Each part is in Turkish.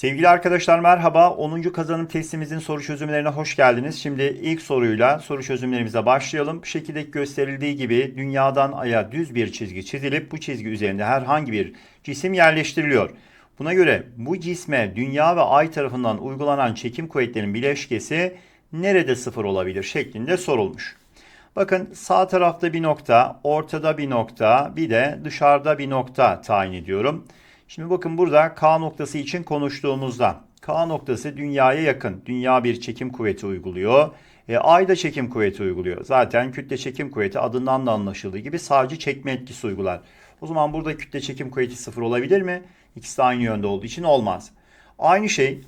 Sevgili arkadaşlar merhaba. 10. kazanım testimizin soru çözümlerine hoş geldiniz. Şimdi ilk soruyla soru çözümlerimize başlayalım. Şekilde gösterildiği gibi dünyadan aya düz bir çizgi çizilip bu çizgi üzerinde herhangi bir cisim yerleştiriliyor. Buna göre bu cisme dünya ve ay tarafından uygulanan çekim kuvvetlerinin bileşkesi nerede sıfır olabilir şeklinde sorulmuş. Bakın sağ tarafta bir nokta, ortada bir nokta, bir de dışarıda bir nokta tayin ediyorum. Şimdi bakın burada K noktası için konuştuğumuzda K noktası dünyaya yakın. Dünya bir çekim kuvveti uyguluyor. E, ay da çekim kuvveti uyguluyor. Zaten kütle çekim kuvveti adından da anlaşıldığı gibi sadece çekme etkisi uygular. O zaman burada kütle çekim kuvveti sıfır olabilir mi? İkisi de aynı yönde olduğu için olmaz. Aynı şey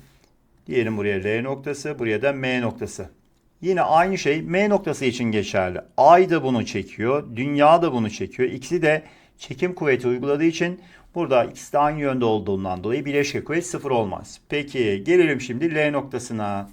diyelim buraya L noktası, buraya da M noktası. Yine aynı şey M noktası için geçerli. Ay da bunu çekiyor, dünya da bunu çekiyor. İkisi de çekim kuvveti uyguladığı için burada ikisi de aynı yönde olduğundan dolayı bileşke kuvvet sıfır olmaz. Peki gelelim şimdi L noktasına.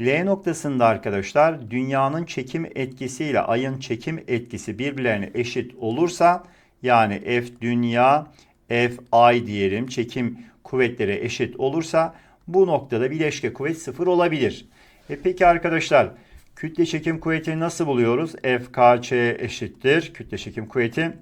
L noktasında arkadaşlar dünyanın çekim etkisiyle ayın çekim etkisi birbirlerine eşit olursa yani F dünya F ay diyelim çekim kuvvetleri eşit olursa bu noktada bileşke kuvvet sıfır olabilir. E peki arkadaşlar kütle çekim kuvvetini nasıl buluyoruz? FKC eşittir kütle çekim kuvveti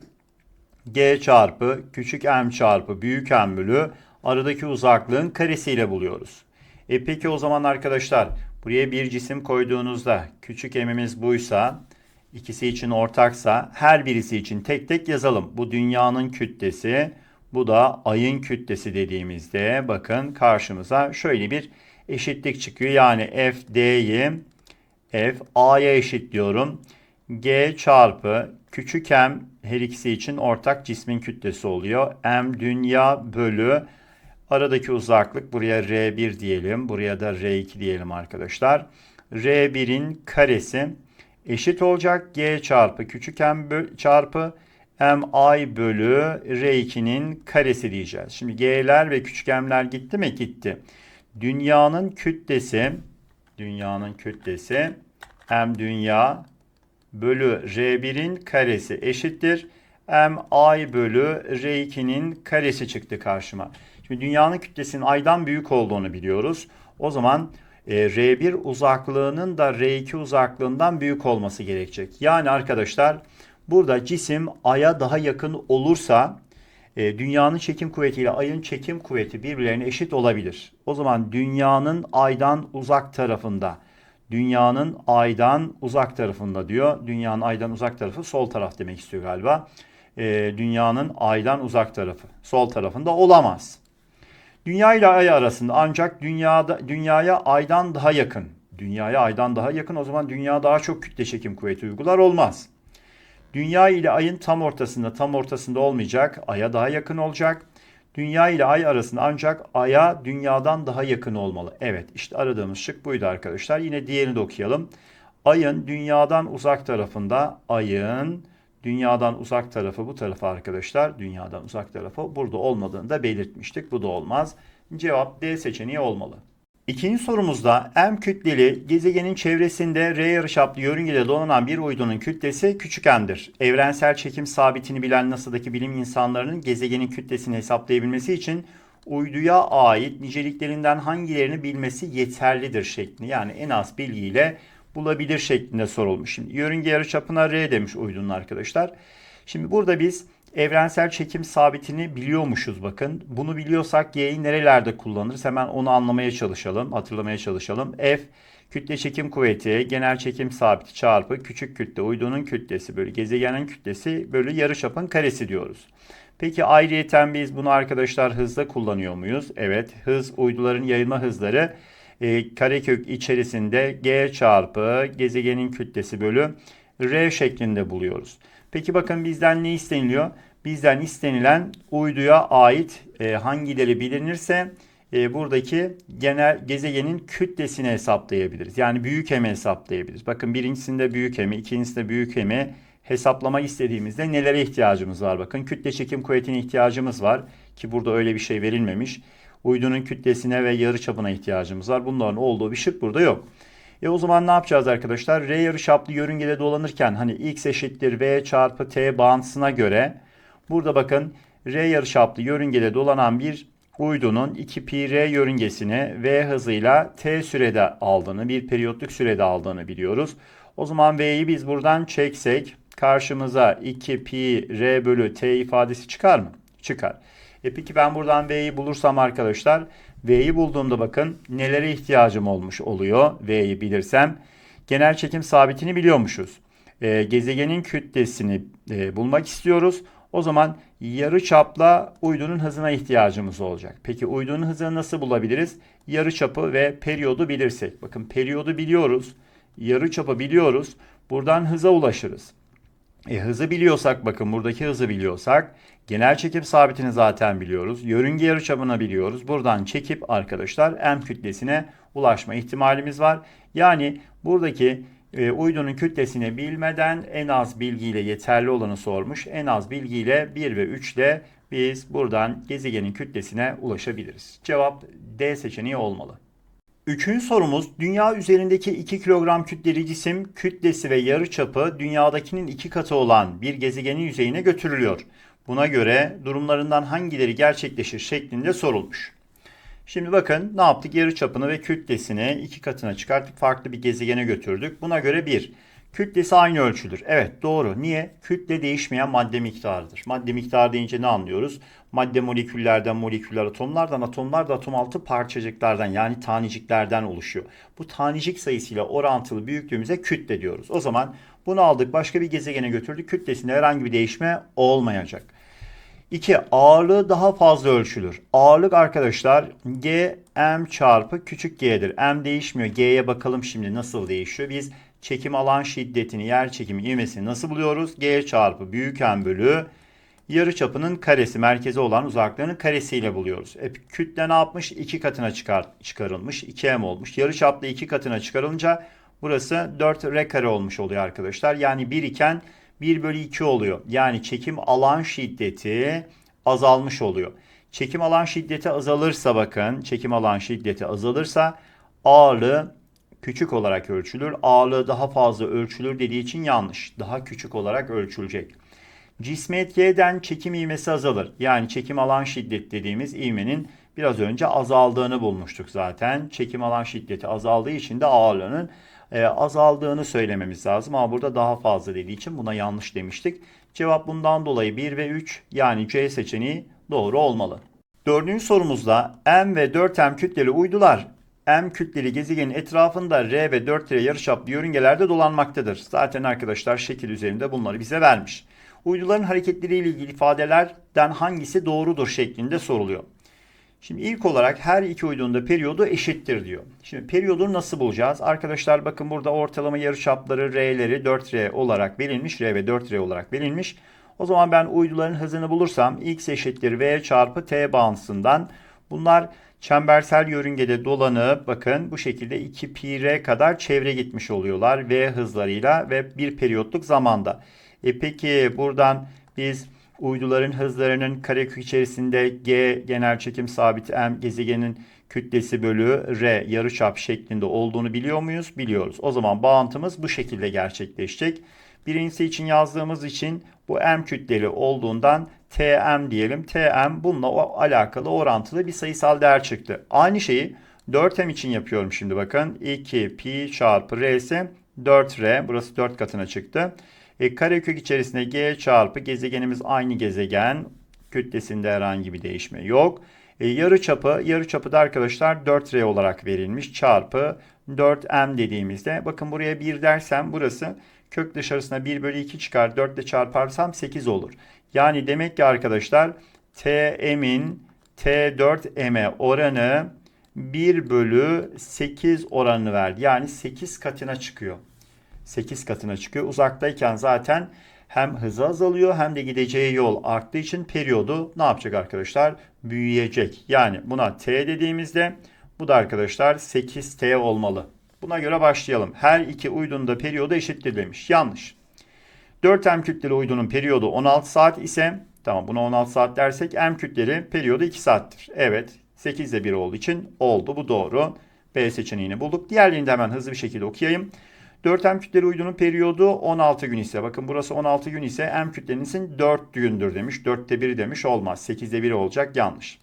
G çarpı küçük m çarpı büyük m bölü aradaki uzaklığın karesiyle buluyoruz. E peki o zaman arkadaşlar buraya bir cisim koyduğunuzda küçük m'imiz buysa ikisi için ortaksa her birisi için tek tek yazalım. Bu dünyanın kütlesi bu da ayın kütlesi dediğimizde bakın karşımıza şöyle bir eşitlik çıkıyor. Yani f d'yi f a'ya eşitliyorum. G çarpı küçük m her ikisi için ortak cismin kütlesi oluyor. M dünya bölü aradaki uzaklık buraya R1 diyelim. Buraya da R2 diyelim arkadaşlar. R1'in karesi eşit olacak. G çarpı küçük m böl- çarpı mi bölü R2'nin karesi diyeceğiz. Şimdi G'ler ve küçük m'ler gitti mi? Gitti. Dünyanın kütlesi dünyanın kütlesi m dünya bölü R1'in karesi eşittir. Mi bölü R2'nin karesi çıktı karşıma. Şimdi dünyanın kütlesinin aydan büyük olduğunu biliyoruz. O zaman e, R1 uzaklığının da R2 uzaklığından büyük olması gerekecek. Yani arkadaşlar burada cisim aya daha yakın olursa e, dünyanın çekim kuvvetiyle ayın çekim kuvveti birbirlerine eşit olabilir. O zaman dünyanın aydan uzak tarafında dünyanın aydan uzak tarafında diyor. Dünyanın aydan uzak tarafı sol taraf demek istiyor galiba. Ee, dünyanın aydan uzak tarafı sol tarafında olamaz. Dünya ile ay arasında ancak dünyada dünyaya aydan daha yakın. Dünyaya aydan daha yakın o zaman dünya daha çok kütle çekim kuvveti uygular olmaz. Dünya ile ayın tam ortasında tam ortasında olmayacak. Aya daha yakın olacak. Dünya ile ay arasında ancak aya dünyadan daha yakın olmalı. Evet işte aradığımız şık buydu arkadaşlar. Yine diğerini de okuyalım. Ayın dünyadan uzak tarafında ayın dünyadan uzak tarafı bu tarafa arkadaşlar. Dünyadan uzak tarafı burada olmadığını da belirtmiştik. Bu da olmaz. Cevap D seçeneği olmalı. İkinci sorumuzda M kütleli gezegenin çevresinde R yarıçaplı yörüngede dolanan bir uydunun kütlesi küçük m'dir. Evrensel çekim sabitini bilen NASA'daki bilim insanlarının gezegenin kütlesini hesaplayabilmesi için uyduya ait niceliklerinden hangilerini bilmesi yeterlidir şeklinde yani en az bilgiyle bulabilir şeklinde sorulmuş. Şimdi yörünge yarıçapına R demiş uydunun arkadaşlar. Şimdi burada biz evrensel çekim sabitini biliyormuşuz bakın. Bunu biliyorsak Y'yi nerelerde kullanırız? Hemen onu anlamaya çalışalım, hatırlamaya çalışalım. F kütle çekim kuvveti, genel çekim sabiti çarpı küçük kütle, uydunun kütlesi bölü gezegenin kütlesi bölü yarıçapın karesi diyoruz. Peki ayrıyeten biz bunu arkadaşlar hızda kullanıyor muyuz? Evet, hız uyduların yayılma hızları e, karekök içerisinde G çarpı gezegenin kütlesi bölü R şeklinde buluyoruz. Peki bakın bizden ne isteniliyor? Bizden istenilen uyduya ait e, hangileri bilinirse e, buradaki genel gezegenin kütlesini hesaplayabiliriz. Yani büyük emi hesaplayabiliriz. Bakın birincisinde büyük emi, ikincisinde büyük emi hesaplamak istediğimizde nelere ihtiyacımız var? Bakın kütle çekim kuvvetine ihtiyacımız var ki burada öyle bir şey verilmemiş. Uydunun kütlesine ve yarıçapına ihtiyacımız var. Bunların olduğu bir şık burada yok. E o zaman ne yapacağız arkadaşlar? R yarıçaplı yörüngede dolanırken hani x eşittir v çarpı t bağıntısına göre burada bakın R yarıçaplı yörüngede dolanan bir uydunun 2 pi r yörüngesini v hızıyla t sürede aldığını, bir periyotluk sürede aldığını biliyoruz. O zaman v'yi biz buradan çeksek karşımıza 2 pi r bölü t ifadesi çıkar mı? Çıkar. E peki ben buradan v'yi bulursam arkadaşlar v'yi bulduğumda bakın nelere ihtiyacım olmuş oluyor v'yi bilirsem. Genel çekim sabitini biliyormuşuz. E, gezegenin kütlesini e, bulmak istiyoruz. O zaman yarı çapla uydunun hızına ihtiyacımız olacak. Peki uydunun hızını nasıl bulabiliriz? Yarı çapı ve periyodu bilirsek. Bakın periyodu biliyoruz. Yarı çapı biliyoruz. Buradan hıza ulaşırız. E, hızı biliyorsak bakın buradaki hızı biliyorsak genel çekim sabitini zaten biliyoruz. Yörünge yarıçapını biliyoruz. Buradan çekip arkadaşlar m kütlesine ulaşma ihtimalimiz var. Yani buradaki e, uydunun kütlesini bilmeden en az bilgiyle yeterli olanı sormuş. En az bilgiyle 1 ve 3 ile biz buradan gezegenin kütlesine ulaşabiliriz. Cevap D seçeneği olmalı. Üçüncü sorumuz dünya üzerindeki 2 kilogram kütleli cisim kütlesi ve yarıçapı dünyadakinin iki katı olan bir gezegenin yüzeyine götürülüyor. Buna göre durumlarından hangileri gerçekleşir şeklinde sorulmuş. Şimdi bakın ne yaptık? Yarı çapını ve kütlesini iki katına çıkarttık. Farklı bir gezegene götürdük. Buna göre bir, kütlesi aynı ölçüdür. Evet doğru. Niye? Kütle değişmeyen madde miktarıdır. Madde miktarı deyince ne anlıyoruz? Madde moleküllerden, moleküller atomlardan, atomlar da atom altı parçacıklardan yani taneciklerden oluşuyor. Bu tanecik sayısıyla orantılı büyüklüğümüze kütle diyoruz. O zaman bunu aldık başka bir gezegene götürdük. Kütlesinde herhangi bir değişme olmayacak. 2. Ağırlığı daha fazla ölçülür. Ağırlık arkadaşlar G M çarpı küçük g'dir. M değişmiyor. G'ye bakalım şimdi nasıl değişiyor. Biz çekim alan şiddetini, yer çekimi ivmesini nasıl buluyoruz? G çarpı büyük M bölü yarı çapının karesi, merkeze olan uzaklığının karesiyle buluyoruz. E, kütle ne yapmış? 2 katına çıkar, çıkarılmış. 2M olmuş. Yarı çaplı 2 katına çıkarılınca burası 4 R kare olmuş oluyor arkadaşlar. Yani 1 iken 1 bölü 2 oluyor. Yani çekim alan şiddeti azalmış oluyor. Çekim alan şiddeti azalırsa bakın çekim alan şiddeti azalırsa ağırlığı küçük olarak ölçülür. Ağırlığı daha fazla ölçülür dediği için yanlış. Daha küçük olarak ölçülecek. Cisme etki eden çekim ivmesi azalır. Yani çekim alan şiddet dediğimiz ivmenin biraz önce azaldığını bulmuştuk zaten. Çekim alan şiddeti azaldığı için de ağırlığının e, azaldığını söylememiz lazım. Ama burada daha fazla dediği için buna yanlış demiştik. Cevap bundan dolayı 1 ve 3 yani C seçeneği doğru olmalı. Dördüncü sorumuzda M ve 4M kütleli uydular M kütleli gezegenin etrafında R ve 4R yarıçaplı yörüngelerde dolanmaktadır. Zaten arkadaşlar şekil üzerinde bunları bize vermiş. Uyduların hareketleriyle ilgili ifadelerden hangisi doğrudur şeklinde soruluyor. Şimdi ilk olarak her iki uydunun da periyodu eşittir diyor. Şimdi periyodunu nasıl bulacağız? Arkadaşlar bakın burada ortalama yarıçapları R'leri 4R olarak verilmiş. R ve 4R olarak verilmiş. O zaman ben uyduların hızını bulursam x eşittir v çarpı t bağıntısından bunlar çembersel yörüngede dolanıp bakın bu şekilde 2 pi r kadar çevre gitmiş oluyorlar v hızlarıyla ve bir periyotluk zamanda. E peki buradan biz uyduların hızlarının karekök içerisinde g genel çekim sabiti m gezegenin kütlesi bölü r yarıçap şeklinde olduğunu biliyor muyuz? Biliyoruz. O zaman bağıntımız bu şekilde gerçekleşecek. Birincisi için yazdığımız için bu m kütleli olduğundan tm diyelim. tm bununla alakalı orantılı bir sayısal değer çıktı. Aynı şeyi 4m için yapıyorum şimdi bakın. 2 pi çarpı r ise 4r. Burası 4 katına çıktı. E, karekök içerisinde g çarpı gezegenimiz aynı gezegen. Kütlesinde herhangi bir değişme yok. E, yarı çapı, yarı çapı da arkadaşlar 4r olarak verilmiş. Çarpı 4m dediğimizde bakın buraya 1 dersem burası kök dışarısına 1 bölü 2 çıkar. 4 ile çarparsam 8 olur. Yani demek ki arkadaşlar Tm'in T4M'e oranı 1 bölü 8 oranını verdi. Yani 8 katına çıkıyor. 8 katına çıkıyor. Uzaktayken zaten hem hızı azalıyor hem de gideceği yol arttığı için periyodu ne yapacak arkadaşlar? Büyüyecek. Yani buna T dediğimizde bu da arkadaşlar 8T olmalı. Buna göre başlayalım. Her iki uydunun da periyodu eşittir demiş. Yanlış. 4M kütleli uydunun periyodu 16 saat ise tamam buna 16 saat dersek M kütleli periyodu 2 saattir. Evet 8 ile 1 olduğu için oldu bu doğru. B seçeneğini bulduk. Diğerlerini de hemen hızlı bir şekilde okuyayım. 4M kütleli uydunun periyodu 16 gün ise bakın burası 16 gün ise M kütlenizin 4 gündür demiş. 4'te 1 demiş olmaz. 8'de 1 olacak yanlış.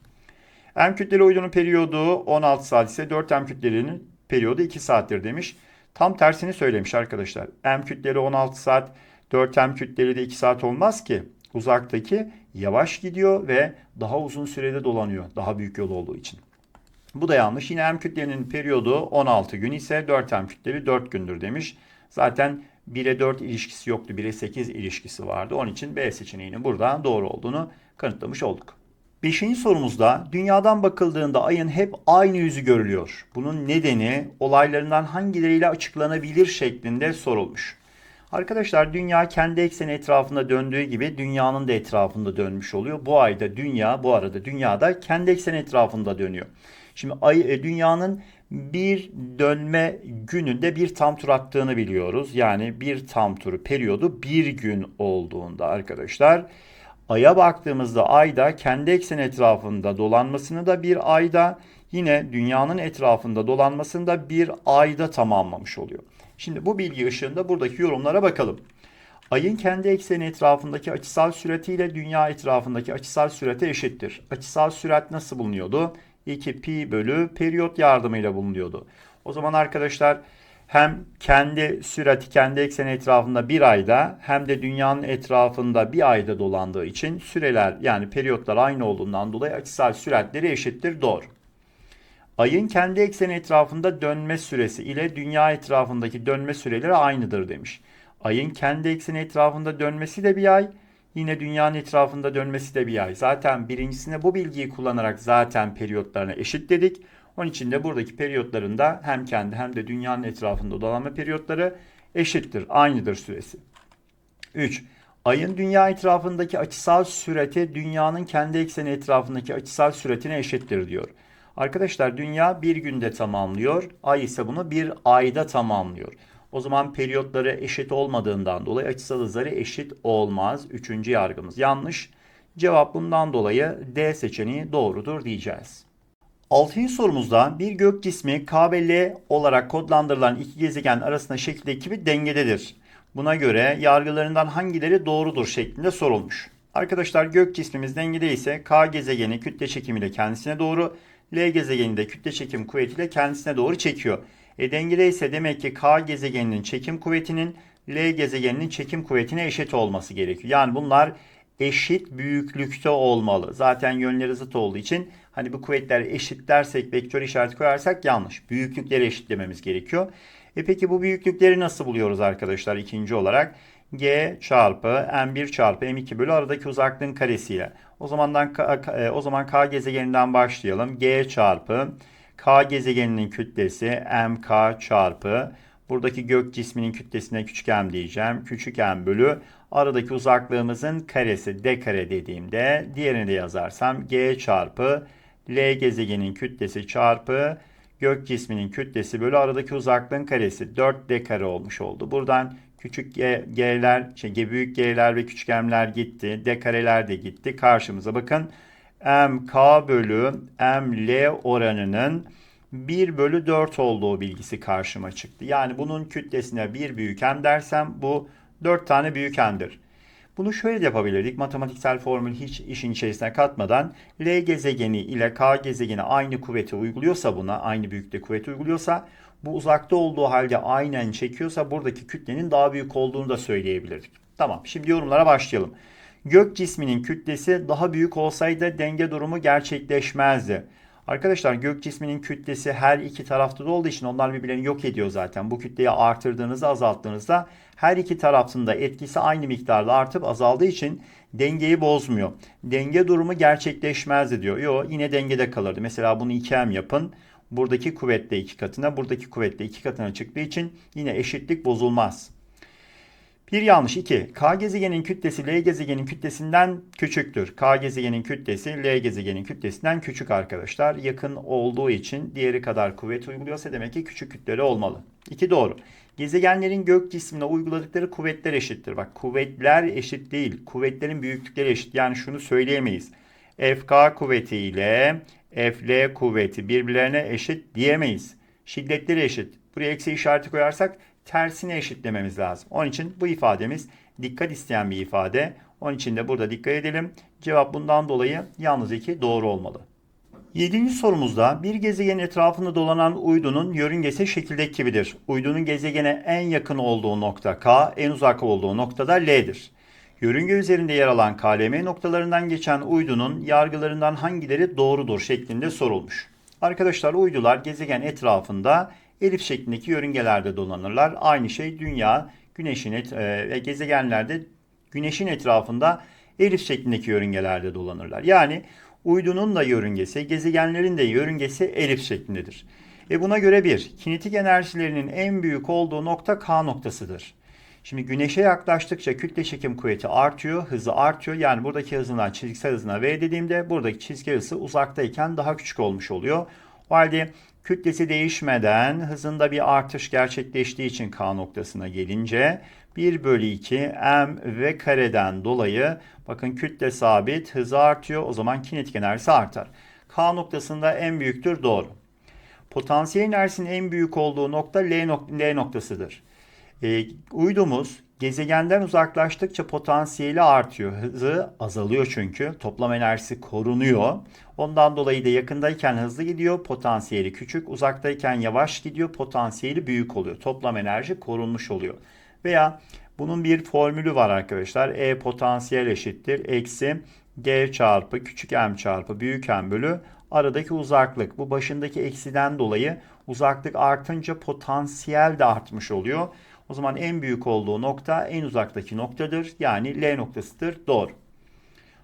M kütleli uydunun periyodu 16 saat ise 4M kütlelinin periyodu 2 saattir demiş. Tam tersini söylemiş arkadaşlar. M kütleli 16 saat, 4M kütleli de 2 saat olmaz ki. Uzaktaki yavaş gidiyor ve daha uzun sürede dolanıyor. Daha büyük yol olduğu için. Bu da yanlış. Yine M kütlenin periyodu 16 gün ise 4M kütleli 4 gündür demiş. Zaten 1'e 4 ilişkisi yoktu. 1'e 8 ilişkisi vardı. Onun için B seçeneğinin burada doğru olduğunu kanıtlamış olduk. Beşinci sorumuzda dünyadan bakıldığında ayın hep aynı yüzü görülüyor. Bunun nedeni olaylarından hangileriyle açıklanabilir şeklinde sorulmuş. Arkadaşlar dünya kendi ekseni etrafında döndüğü gibi dünyanın da etrafında dönmüş oluyor. Bu ayda dünya, bu arada dünyada kendi ekseni etrafında dönüyor. Şimdi ay, e, dünyanın bir dönme gününde bir tam tur attığını biliyoruz. Yani bir tam turu periyodu bir gün olduğunda arkadaşlar. Ay'a baktığımızda ayda kendi ekseni etrafında dolanmasını da bir ayda yine dünyanın etrafında dolanmasını da bir ayda tamamlamış oluyor. Şimdi bu bilgi ışığında buradaki yorumlara bakalım. Ayın kendi ekseni etrafındaki açısal süratiyle dünya etrafındaki açısal sürate eşittir. Açısal sürat nasıl bulunuyordu? 2 pi bölü periyot yardımıyla bulunuyordu. O zaman arkadaşlar hem kendi sürati kendi ekseni etrafında bir ayda hem de dünyanın etrafında bir ayda dolandığı için süreler yani periyotlar aynı olduğundan dolayı açısal süratleri eşittir. Doğru. Ayın kendi ekseni etrafında dönme süresi ile dünya etrafındaki dönme süreleri aynıdır demiş. Ayın kendi ekseni etrafında dönmesi de bir ay, yine dünyanın etrafında dönmesi de bir ay. Zaten birincisine bu bilgiyi kullanarak zaten periyotlarını eşitledik. Onun için de buradaki periyotlarında hem kendi hem de dünyanın etrafında dolanma periyotları eşittir. Aynıdır süresi. 3. Ayın dünya etrafındaki açısal süreti dünyanın kendi ekseni etrafındaki açısal süretine eşittir diyor. Arkadaşlar dünya bir günde tamamlıyor. Ay ise bunu bir ayda tamamlıyor. O zaman periyotları eşit olmadığından dolayı açısal hızları eşit olmaz. Üçüncü yargımız yanlış. Cevap bundan dolayı D seçeneği doğrudur diyeceğiz. Altıncı sorumuzda bir gök cismi K ve L olarak kodlandırılan iki gezegen arasında şekildeki bir dengededir. Buna göre yargılarından hangileri doğrudur şeklinde sorulmuş. Arkadaşlar gök cismimiz dengede ise K gezegeni kütle çekimiyle kendisine doğru, L gezegeni de kütle çekim kuvvetiyle kendisine doğru çekiyor. E dengede ise demek ki K gezegeninin çekim kuvvetinin L gezegeninin çekim kuvvetine eşit olması gerekiyor. Yani bunlar eşit büyüklükte olmalı. Zaten yönleri zıt olduğu için hani bu kuvvetler eşit dersek vektör işareti koyarsak yanlış. Büyüklükleri eşitlememiz gerekiyor. E peki bu büyüklükleri nasıl buluyoruz arkadaşlar ikinci olarak? G çarpı M1 çarpı M2 bölü aradaki uzaklığın karesiyle. O zamandan e, o zaman K gezegeninden başlayalım. G çarpı K gezegeninin kütlesi MK çarpı buradaki gök cisminin kütlesine küçük m diyeceğim. Küçük m bölü aradaki uzaklığımızın karesi d kare dediğimde diğerini de yazarsam g çarpı L gezegenin kütlesi çarpı gök cisminin kütlesi bölü aradaki uzaklığın karesi 4d kare olmuş oldu. Buradan küçük g, g'ler, şey, büyük g'ler ve küçük m'ler gitti. d kareler de gitti. Karşımıza bakın mk bölü ml oranının 1 bölü 4 olduğu bilgisi karşıma çıktı. Yani bunun kütlesine 1 büyük m dersem bu 4 tane büyük m'dir. Bunu şöyle yapabilirdik. Matematiksel formül hiç işin içerisine katmadan L gezegeni ile K gezegeni aynı kuvveti uyguluyorsa buna, aynı büyüklükte kuvveti uyguluyorsa bu uzakta olduğu halde aynen çekiyorsa buradaki kütlenin daha büyük olduğunu da söyleyebilirdik. Tamam şimdi yorumlara başlayalım. Gök cisminin kütlesi daha büyük olsaydı denge durumu gerçekleşmezdi. Arkadaşlar gök cisminin kütlesi her iki tarafta da olduğu için onlar birbirlerini yok ediyor zaten. Bu kütleyi artırdığınızda azalttığınızda her iki tarafında etkisi aynı miktarda artıp azaldığı için dengeyi bozmuyor. Denge durumu gerçekleşmezdi diyor. Yok yine dengede kalırdı. Mesela bunu 2M yapın. Buradaki kuvvetle iki katına, buradaki kuvvetle iki katına çıktığı için yine eşitlik bozulmaz. Bir yanlış 2. K gezegenin kütlesi L gezegenin kütlesinden küçüktür. K gezegenin kütlesi L gezegenin kütlesinden küçük arkadaşlar. Yakın olduğu için diğeri kadar kuvvet uyguluyorsa demek ki küçük kütleri olmalı. 2 doğru. Gezegenlerin gök cismine uyguladıkları kuvvetler eşittir. Bak kuvvetler eşit değil. Kuvvetlerin büyüklükleri eşit. Yani şunu söyleyemeyiz. FK kuvveti ile FL kuvveti birbirlerine eşit diyemeyiz. Şiddetleri eşit. Buraya eksi işareti koyarsak tersine eşitlememiz lazım. Onun için bu ifademiz dikkat isteyen bir ifade. Onun için de burada dikkat edelim. Cevap bundan dolayı yalnız iki doğru olmalı. Yedinci sorumuzda bir gezegenin etrafında dolanan uydunun yörüngesi şekildeki gibidir. Uydunun gezegene en yakın olduğu nokta K, en uzak olduğu nokta da L'dir. Yörünge üzerinde yer alan KLM noktalarından geçen uydunun yargılarından hangileri doğrudur şeklinde sorulmuş. Arkadaşlar uydular gezegen etrafında elif şeklindeki yörüngelerde dolanırlar. Aynı şey dünya, güneşin et, e, gezegenlerde güneşin etrafında elif şeklindeki yörüngelerde dolanırlar. Yani uydunun da yörüngesi, gezegenlerin de yörüngesi elif şeklindedir. E buna göre bir, kinetik enerjilerinin en büyük olduğu nokta K noktasıdır. Şimdi güneşe yaklaştıkça kütle çekim kuvveti artıyor, hızı artıyor. Yani buradaki hızından çizgisel hızına V dediğimde buradaki çizgi hızı uzaktayken daha küçük olmuş oluyor. O halde kütlesi değişmeden hızında bir artış gerçekleştiği için K noktasına gelince 1 bölü 2 m v kareden dolayı bakın kütle sabit hızı artıyor o zaman kinetik enerjisi artar. K noktasında en büyüktür doğru. Potansiyel enerjisinin en büyük olduğu nokta L, nok- L noktasıdır. E, uydumuz gezegenden uzaklaştıkça potansiyeli artıyor. Hızı azalıyor çünkü. Toplam enerjisi korunuyor. Ondan dolayı da yakındayken hızlı gidiyor. Potansiyeli küçük. Uzaktayken yavaş gidiyor. Potansiyeli büyük oluyor. Toplam enerji korunmuş oluyor. Veya bunun bir formülü var arkadaşlar. E potansiyel eşittir. Eksi G çarpı küçük m çarpı büyük m bölü aradaki uzaklık. Bu başındaki eksiden dolayı uzaklık artınca potansiyel de artmış oluyor. O zaman en büyük olduğu nokta en uzaktaki noktadır. Yani L noktasıdır. Doğru.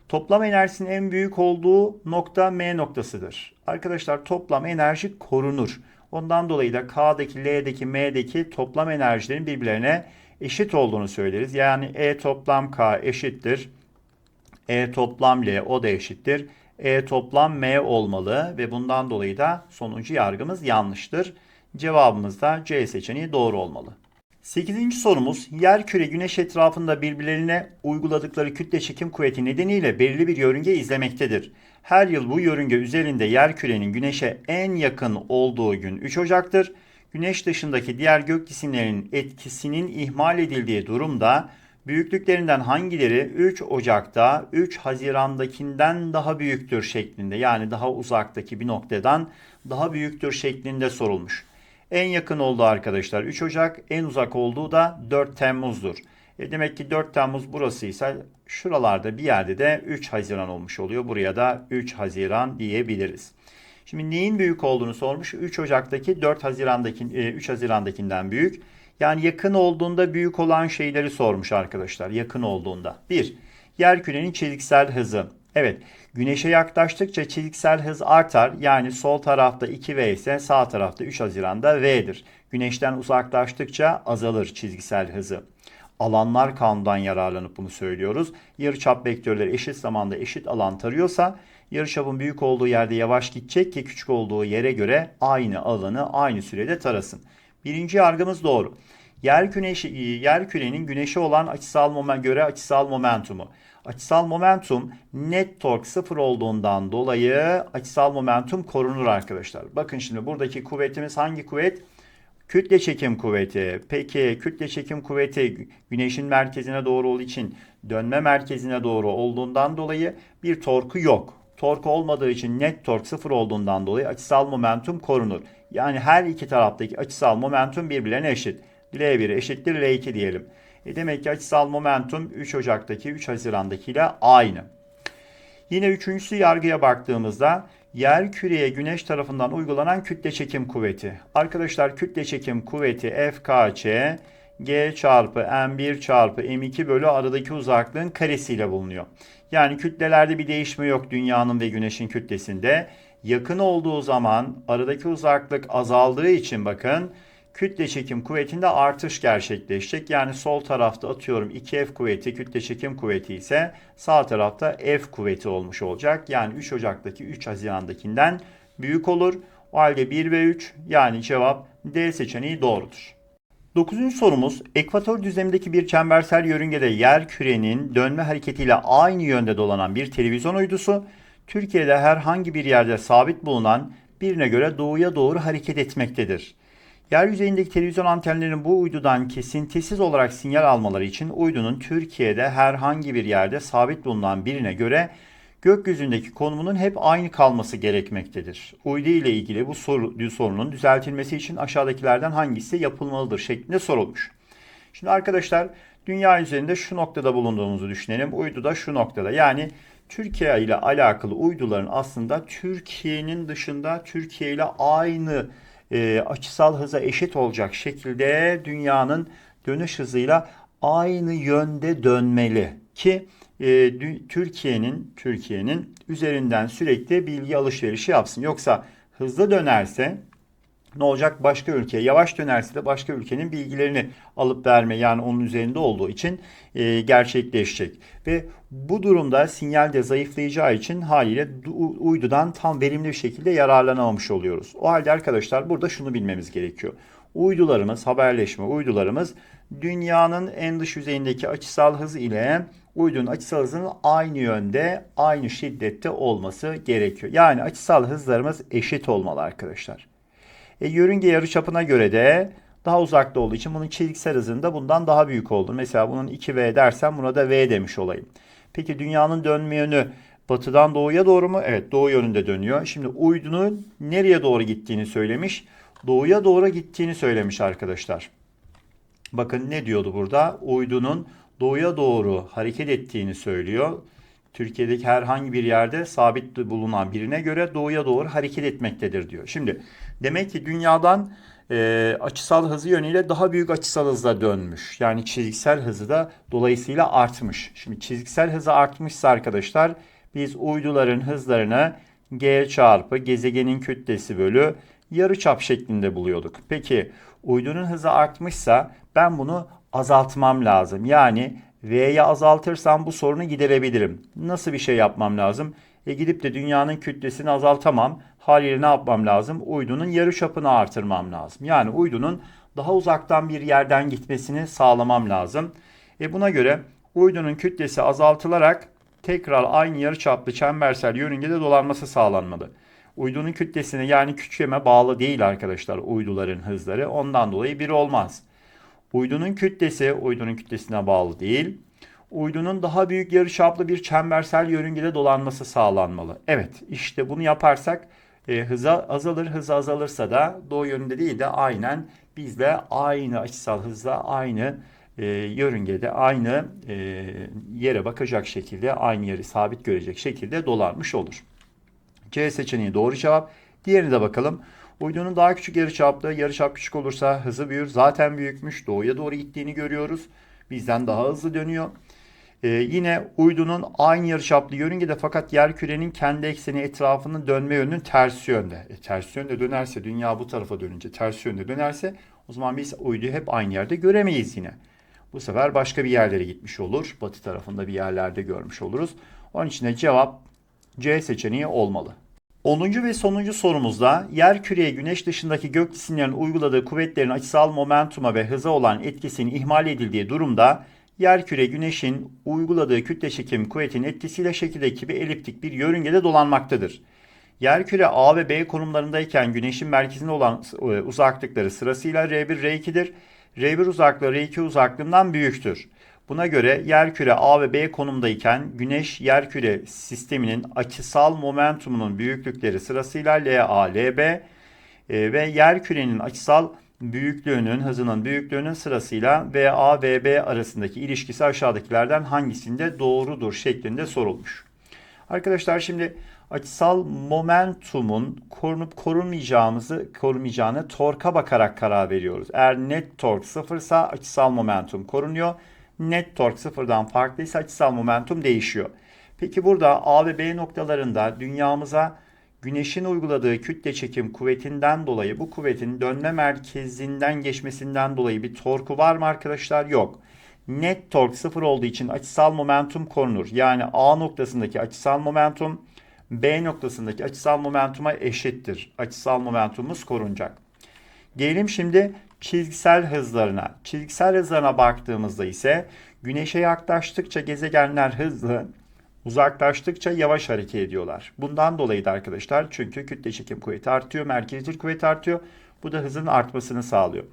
Toplam enerjisinin en büyük olduğu nokta M noktasıdır. Arkadaşlar toplam enerji korunur. Ondan dolayı da K'daki, L'deki, M'deki toplam enerjilerin birbirlerine eşit olduğunu söyleriz. Yani E toplam K eşittir. E toplam L o da eşittir. E toplam M olmalı ve bundan dolayı da sonuncu yargımız yanlıştır. Cevabımız da C seçeneği doğru olmalı. 8. sorumuz yer küre güneş etrafında birbirlerine uyguladıkları kütle çekim kuvveti nedeniyle belirli bir yörünge izlemektedir. Her yıl bu yörünge üzerinde yer kürenin güneşe en yakın olduğu gün 3 Ocak'tır. Güneş dışındaki diğer gök cisimlerinin etkisinin ihmal edildiği durumda büyüklüklerinden hangileri 3 Ocak'ta 3 Haziran'dakinden daha büyüktür şeklinde yani daha uzaktaki bir noktadan daha büyüktür şeklinde sorulmuş. En yakın olduğu arkadaşlar 3 Ocak, en uzak olduğu da 4 Temmuz'dur. E demek ki 4 Temmuz burasıysa şuralarda bir yerde de 3 Haziran olmuş oluyor. Buraya da 3 Haziran diyebiliriz. Şimdi neyin büyük olduğunu sormuş. 3 Ocak'taki 4 Haziran'daki 3 Haziran'dakinden büyük. Yani yakın olduğunda büyük olan şeyleri sormuş arkadaşlar. Yakın olduğunda. 1. Yer kürenin çeziksel hızı. Evet, güneşe yaklaştıkça çeziksel hız artar. Yani sol tarafta 2V ise sağ tarafta 3 Haziran'da V'dir. Güneşten uzaklaştıkça azalır çizgisel hızı. Alanlar kanundan yararlanıp bunu söylüyoruz. Yarıçap vektörleri eşit zamanda eşit alan tarıyorsa yarıçapın büyük olduğu yerde yavaş gidecek ki küçük olduğu yere göre aynı alanı aynı sürede tarasın. Birinci yargımız doğru. Yer, güneşi, yer kürenin güneşe olan açısal moment göre açısal momentumu. Açısal momentum net tork sıfır olduğundan dolayı açısal momentum korunur arkadaşlar. Bakın şimdi buradaki kuvvetimiz hangi kuvvet? Kütle çekim kuvveti. Peki kütle çekim kuvveti güneşin merkezine doğru olduğu için dönme merkezine doğru olduğundan dolayı bir torku yok. Tork olmadığı için net tork sıfır olduğundan dolayı açısal momentum korunur. Yani her iki taraftaki açısal momentum birbirlerine eşit. L1 eşittir L2 diyelim. E demek ki açısal momentum 3 Ocak'taki 3 Haziran'daki ile aynı. Yine üçüncüsü yargıya baktığımızda yer küreye güneş tarafından uygulanan kütle çekim kuvveti. Arkadaşlar kütle çekim kuvveti FKC G çarpı M1 çarpı M2 bölü aradaki uzaklığın karesiyle bulunuyor. Yani kütlelerde bir değişme yok dünyanın ve güneşin kütlesinde. Yakın olduğu zaman aradaki uzaklık azaldığı için bakın kütle çekim kuvvetinde artış gerçekleşecek. Yani sol tarafta atıyorum 2F kuvveti kütle çekim kuvveti ise sağ tarafta F kuvveti olmuş olacak. Yani 3 Ocak'taki 3 Haziran'dakinden büyük olur. O halde 1 ve 3 yani cevap D seçeneği doğrudur. Dokuzuncu sorumuz ekvator düzlemindeki bir çembersel yörüngede yer kürenin dönme hareketiyle aynı yönde dolanan bir televizyon uydusu Türkiye'de herhangi bir yerde sabit bulunan birine göre doğuya doğru hareket etmektedir. Yeryüzeyindeki televizyon antenlerinin bu uydudan kesintisiz olarak sinyal almaları için uydunun Türkiye'de herhangi bir yerde sabit bulunan birine göre gökyüzündeki konumunun hep aynı kalması gerekmektedir. Uydu ile ilgili bu soru, sorunun düzeltilmesi için aşağıdakilerden hangisi yapılmalıdır şeklinde sorulmuş. Şimdi arkadaşlar dünya üzerinde şu noktada bulunduğumuzu düşünelim. Uydu da şu noktada. Yani Türkiye ile alakalı uyduların aslında Türkiye'nin dışında Türkiye ile aynı e, açısal hıza eşit olacak şekilde dünyanın dönüş hızıyla aynı yönde dönmeli ki e, Türkiye'nin Türkiye'nin üzerinden sürekli bilgi alışverişi yapsın. Yoksa hızlı dönerse ne olacak? Başka ülke yavaş dönerse de başka ülkenin bilgilerini alıp verme yani onun üzerinde olduğu için e, gerçekleşecek. Ve bu durumda sinyal de zayıflayacağı için haliyle uydudan tam verimli bir şekilde yararlanamamış oluyoruz. O halde arkadaşlar burada şunu bilmemiz gerekiyor. Uydularımız, haberleşme uydularımız dünyanın en dış yüzeyindeki açısal hız ile uydunun açısal hızının aynı yönde, aynı şiddette olması gerekiyor. Yani açısal hızlarımız eşit olmalı arkadaşlar. E, yörünge yarıçapına göre de daha uzakta olduğu için bunun çizgisel hızında bundan daha büyük olur. Mesela bunun 2V dersem buna da V demiş olayım. Peki dünyanın dönme yönü batıdan doğuya doğru mu? Evet doğu yönünde dönüyor. Şimdi uydunun nereye doğru gittiğini söylemiş. Doğuya doğru gittiğini söylemiş arkadaşlar. Bakın ne diyordu burada? Uydunun doğuya doğru hareket ettiğini söylüyor. Türkiye'deki herhangi bir yerde sabit bulunan birine göre doğuya doğru hareket etmektedir diyor. Şimdi demek ki dünyadan e, açısal hızı yönüyle daha büyük açısal hızla dönmüş. Yani çizgisel hızı da dolayısıyla artmış. Şimdi çizgisel hızı artmışsa arkadaşlar biz uyduların hızlarını g çarpı gezegenin kütlesi bölü yarıçap şeklinde buluyorduk. Peki uydunun hızı artmışsa ben bunu azaltmam lazım. Yani V'yi azaltırsam bu sorunu giderebilirim. Nasıl bir şey yapmam lazım? E gidip de dünyanın kütlesini azaltamam. Haliyle ne yapmam lazım? Uydunun yarı çapını artırmam lazım. Yani uydunun daha uzaktan bir yerden gitmesini sağlamam lazım. E buna göre uydunun kütlesi azaltılarak tekrar aynı yarı çaplı çembersel yörüngede dolanması sağlanmalı. Uydunun kütlesine yani küçüğeme bağlı değil arkadaşlar uyduların hızları. Ondan dolayı bir olmaz. Uydunun kütlesi uydunun kütlesine bağlı değil. Uydunun daha büyük yarıçaplı bir çembersel yörüngede dolanması sağlanmalı. Evet işte bunu yaparsak e, hıza azalır. Hız azalırsa da doğu yönünde değil de aynen bizle aynı açısal hızla aynı e, yörüngede aynı e, yere bakacak şekilde aynı yeri sabit görecek şekilde dolanmış olur. C seçeneği doğru cevap. Diğerine de bakalım. Uydunun daha küçük yarıçaplı, yarıçap küçük olursa hızı büyür. Zaten büyükmüş. Doğuya doğru gittiğini görüyoruz. Bizden daha hızlı dönüyor. Ee, yine uydunun aynı yarıçaplı yörüngede fakat yer kürenin kendi ekseni etrafının dönme yönünün tersi yönde. E, ters yönde dönerse dünya bu tarafa dönünce ters yönde dönerse o zaman biz uyduyu hep aynı yerde göremeyiz yine. Bu sefer başka bir yerlere gitmiş olur. Batı tarafında bir yerlerde görmüş oluruz. Onun için de cevap C seçeneği olmalı. 10. ve sonuncu sorumuzda yer küreye güneş dışındaki gök cisimlerin uyguladığı kuvvetlerin açısal momentuma ve hıza olan etkisinin ihmal edildiği durumda yer küre güneşin uyguladığı kütle çekim kuvvetinin etkisiyle şekildeki bir eliptik bir yörüngede dolanmaktadır. Yer küre A ve B konumlarındayken güneşin merkezinde olan e, uzaklıkları sırasıyla R1, R2'dir. R1 uzaklığı R2 uzaklığından büyüktür. Buna göre yerküre A ve B konumdayken Güneş yerküre sisteminin açısal momentumunun büyüklükleri sırasıyla LA, LB e, ve yerkürenin açısal büyüklüğünün, hızının büyüklüğünün sırasıyla VA ve B arasındaki ilişkisi aşağıdakilerden hangisinde doğrudur şeklinde sorulmuş. Arkadaşlar şimdi açısal momentumun korunup korunmayacağımızı korunmayacağını torka bakarak karar veriyoruz. Eğer net tork sıfırsa açısal momentum korunuyor net tork sıfırdan farklıysa açısal momentum değişiyor. Peki burada A ve B noktalarında dünyamıza Güneşin uyguladığı kütle çekim kuvvetinden dolayı bu kuvvetin dönme merkezinden geçmesinden dolayı bir torku var mı arkadaşlar? Yok. Net tork sıfır olduğu için açısal momentum korunur. Yani A noktasındaki açısal momentum B noktasındaki açısal momentuma eşittir. Açısal momentumumuz korunacak. Gelelim şimdi çizgisel hızlarına. Çizgisel hızlarına baktığımızda ise güneşe yaklaştıkça gezegenler hızlı, uzaklaştıkça yavaş hareket ediyorlar. Bundan dolayı da arkadaşlar çünkü kütle çekim kuvveti artıyor, merkezcil kuvvet artıyor. Bu da hızın artmasını sağlıyor.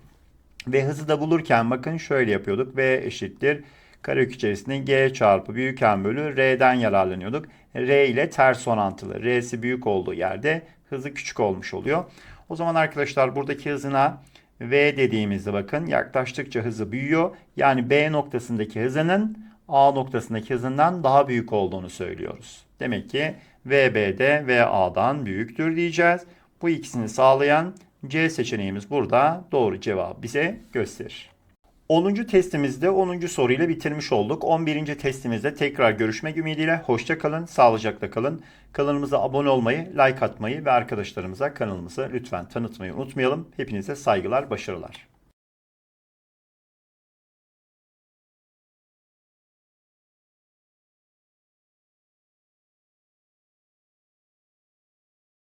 Ve hızı da bulurken bakın şöyle yapıyorduk. V eşittir Karekök içerisinde G çarpı büyük M bölü R'den yararlanıyorduk. R ile ters orantılı. R'si büyük olduğu yerde hızı küçük olmuş oluyor. O zaman arkadaşlar buradaki hızına V dediğimizde bakın yaklaştıkça hızı büyüyor. Yani B noktasındaki hızının A noktasındaki hızından daha büyük olduğunu söylüyoruz. Demek ki VB'de VA'dan büyüktür diyeceğiz. Bu ikisini sağlayan C seçeneğimiz burada doğru cevabı bize gösterir. 10. testimizde 10. soruyla bitirmiş olduk. 11. testimizde tekrar görüşmek ümidiyle hoşça kalın, sağlıcakla kalın. Kanalımıza abone olmayı, like atmayı ve arkadaşlarımıza kanalımızı lütfen tanıtmayı unutmayalım. Hepinize saygılar, başarılar.